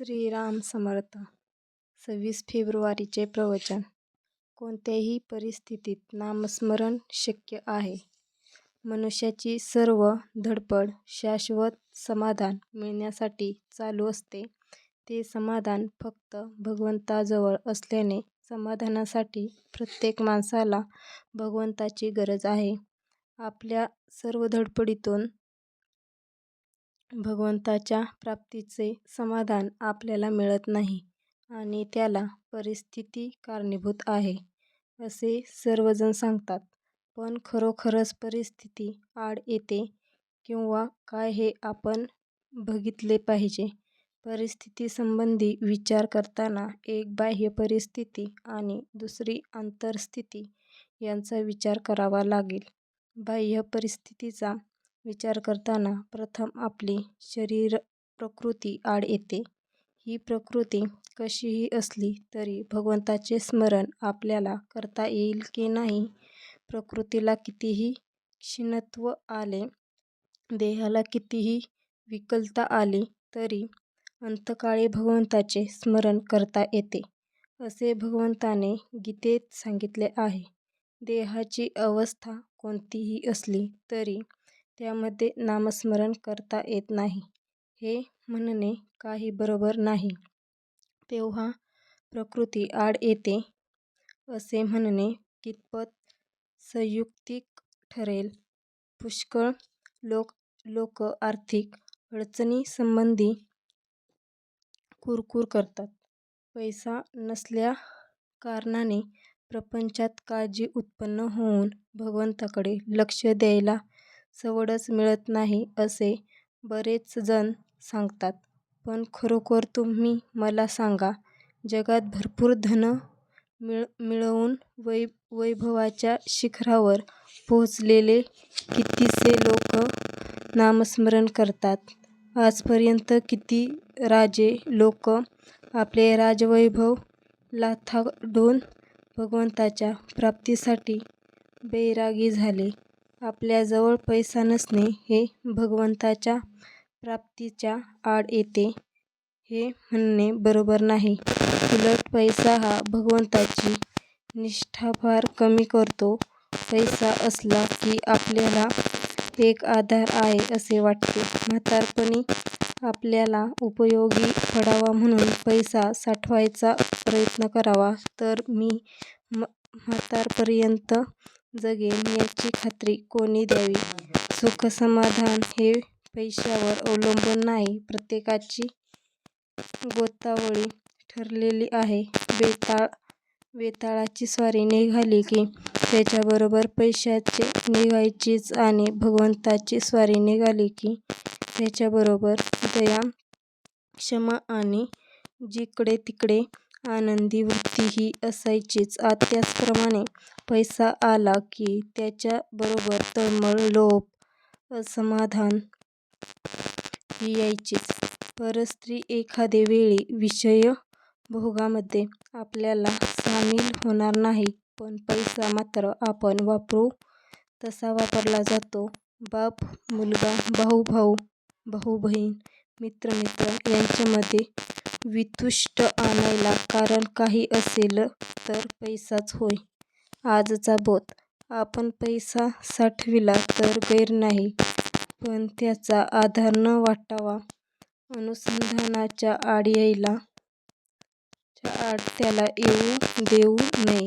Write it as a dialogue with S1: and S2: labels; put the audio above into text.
S1: श्रीराम समर्थ सव्वीस फेब्रुवारीचे प्रवचन कोणत्याही परिस्थितीत नामस्मरण शक्य आहे. मनुष्याची सर्व धडपड शाश्वत समाधान मिळण्यासाठी चालू असते. ते समाधान फक्त भगवंताजवळ असल्याने समाधानासाठी प्रत्येक माणसाला भगवंताची गरज आहे. आपल्या सर्व धडपडीतून भगवंताच्या प्राप्तीचे समाधान आपल्याला मिळत नाही आणि त्याला परिस्थिती कारणीभूत आहे, असे सर्वजण सांगतात. पण खरोखरच परिस्थिती आड येते किंवा काय हे आपण बघितले पाहिजे. परिस्थितीसंबंधी विचार करताना एक बाह्य परिस्थिती आणि दुसरी आंतरस्थिती यांचा विचार करावा लागेल. बाह्य परिस्थितीचा विचार करताना प्रथम आपली शरीर प्रकृती आड येते. ही प्रकृती कशीही असली तरी भगवंताचे स्मरण आपल्याला करता येईल की नाही? प्रकृतीला कितीही क्षीणत्व आले, देहाला कितीही विकलता आली तरी अंतकाळी भगवंताचे स्मरण करता येते, असे भगवंताने गीतेत सांगितले आहे. देहाची अवस्था कोणतीही असली तरी त्यामध्ये नामस्मरण करता येत नाही, हे म्हणणे काही बरोबर नाही. तेव्हा प्रकृती आड येते, असे म्हणणे कितपत संयुक्तिक ठरेल? पुष्कळ लोक लोक आर्थिक अडचणीसंबंधी कुरकूर करतात. पैसा नसल्या कारणाने प्रपंचात काळजी उत्पन्न होऊन भगवंताकडे लक्ष द्यायला सवडच मिळत नाही, असे बरेच जण सांगतात. पण खरोखर तुम्ही मला सांगा, जगात भरपूर धन मिळ मिळवून वै वैभवाच्या शिखरावर पोहोचलेले कितीसे लोक नामस्मरण करतात? आजपर्यंत किती राजे लोक आपले राजवैभव लाथाडून भगवंताच्या प्राप्तीसाठी बैरागी झाले? आपल्याजवळ पैसा नसणे हे भगवंताच्या प्राप्तीच्या आड येते, हे म्हणणे बरोबर नाही. उलट पैसा हा भगवंताची निष्ठा फार कमी करतो. पैसा असला की आपल्याला एक आधार आहे असे वाटते. म्हातारपणी आपल्याला उपयोगी पडावा म्हणून पैसा साठवायचा प्रयत्न करावा, तर मी म्हातारपर्यंत जगेन याची खात्री कोणी द्यावी? सुखसमाधान हे पैशावर अवलंबून नाही. प्रत्येकाची गोतावळी ठरलेली आहे. वेताळाची स्वारी निघाली की त्याच्याबरोबर पैशाची निघायचीच आणि भगवंताची स्वारी निघाली की त्याच्याबरोबर दया, क्षमा आणि जिकडे तिकडे आनंदी वृत्तीही असायचीच. त्याचप्रमाणे पैसा आला की त्याच्याबरोबर तळमळ, लोभ, असमाधान ही यायचीच. परस्त्री एखादे वेळी विषयभोगामध्ये आपल्याला सामील होणार नाही, पण पैसा मात्र आपण वापरू तसा वापरला जातो. बाप मुलगा, भाऊ भाऊ भाऊ बहीण, मित्र मित्र यांच्यामध्ये वितुष्ट आणायला कारण काही असेल तर पैसाच होय. आजचा बोध आपण पैसा साठविला तर गैर नाही, पण त्याचा आधार न वाटावा. अनुसंधानाच्या आड त्याला येऊ देऊ नये.